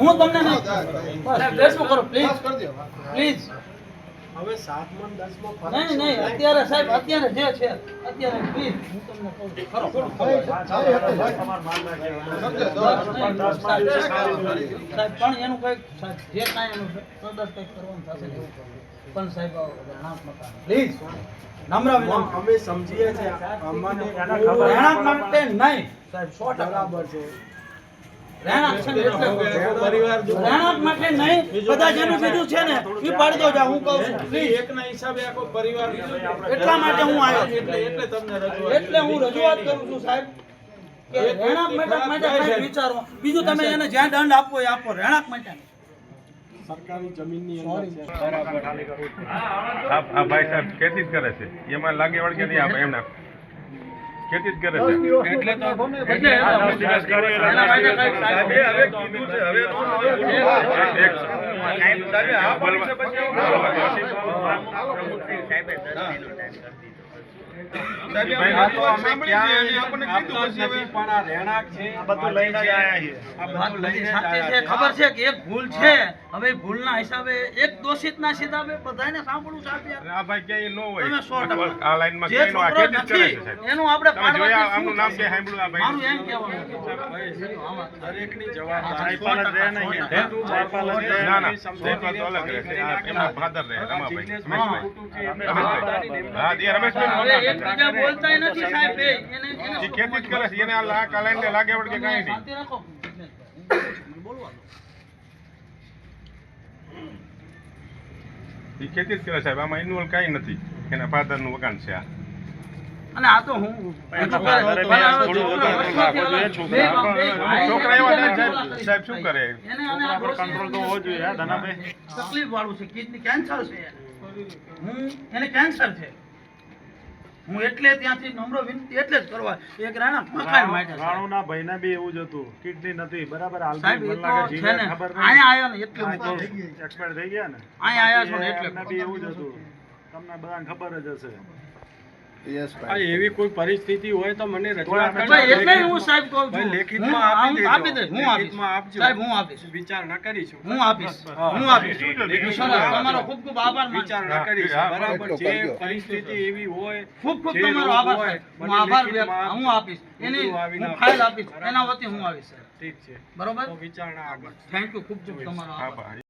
હું તમને નહીં. કરો પ્લીઝ પ્લીઝ હવે સાતમાં દસમાં નહીં નહીં અત્યારે સાહેબ અત્યારે જે છે અત્યારે પ્લીઝ હું તમને કહું છું. ખરો ખરો. સાહેબ પણ એનું કંઈક સાહેબ જે કાંઈ એનું કદાચ કંઈક કરવાનું થશે ને એવું કરવું. પણ સાહેબ પ્લીઝ નમ્ર વિનંતી. અમે સમજીએ છીએ અમને રહેણાંક માટે નહીં. સાહેબ સો ટકા બરાબર છે. બીજું તમે એને જ્યાં દંડ આપવો એ આપો રહેણાંક માટે સરકારી જમીનની અંદર ભાઈ સાહેબ ખેતી જ કરે છે. એમાં લાગે વળગે નહીં આપણે એમના ખેતી જ કરે છે. એટલે તો એટલે કંઈક સાહેબ હવે કીધું છે હવે પણ આ રહેણાંક ખબર છે કે એક ભૂલ છે? હવે એ ભૂલના હિસાબે એક હિસાબે બધાને સાંભળવું ક્યાંય ન રમેશભાઈ. બોલતાય નથી સાહેબ એ. એને- એને એ ખેતી જ કરે છે એને આ લા- આ લાઈનને લાગે વળગે કાંઈ નહીં. શાંતિ રાખો. મને બોલવા દો. એ ખેતી જ કરે સાહેબ. આમાં ઇન્વોલ્વ કાઈ નથી. એના ફાધરનું વગાણ છે આ. અને તો હું છોકરા એવા છે સાહેબ. શું કરે? એને આ કંટ્રોલ તો હોવો જોઈએ તકલીફ વાળું છે કિડની કેન્સર છે. હું એને કેન્સર છે. હું એટલે ત્યાંથી નમ્ર વિનંતી એટલે જ કરવા. એક રાણા મકાન માટે. રાણુના ભાઈને બી એવું જ હતું. કિડની નથી. બરાબર હાલ સાહેબ એ તો છે ને. અહીંયા આવ્યા ને એટલે હું કહું એક્સપાયર થઈ ગયા ને? આયા આયા છો ને એટલે બી એવું જ હતું. તમને બધાને ખબર જ હશે. એવી કોઈ પરિસ્થિતિ હોય તો મને રજૂઆત ભાઈ, ભાઈ, કરજો. એટલે હું સાહેબ કહું છું. લેખિતમાં આપી દેજો. હું લેખિતમાં આપજો. સાહેબ હું આપીશ. વિચારણા કરીશું. હું આપીશ. હું આપીશ. તમારો ખૂબ ખૂબ આભાર માનું છું. વિચારણા બરાબર જે પરિસ્થિતિ એવી હોય ખૂબ ખૂબ તમારો આભાર હું આભાર હું આપીશ. એની હું ફાઇલ આપીશ. બરાબર. એના વતી હું આવીશ સાહેબ. ઠીક છે. બરોબર? વિચારણા આગળ. થેન્ક યુ ખૂબ ખૂબ તમારો આભાર. આભાર.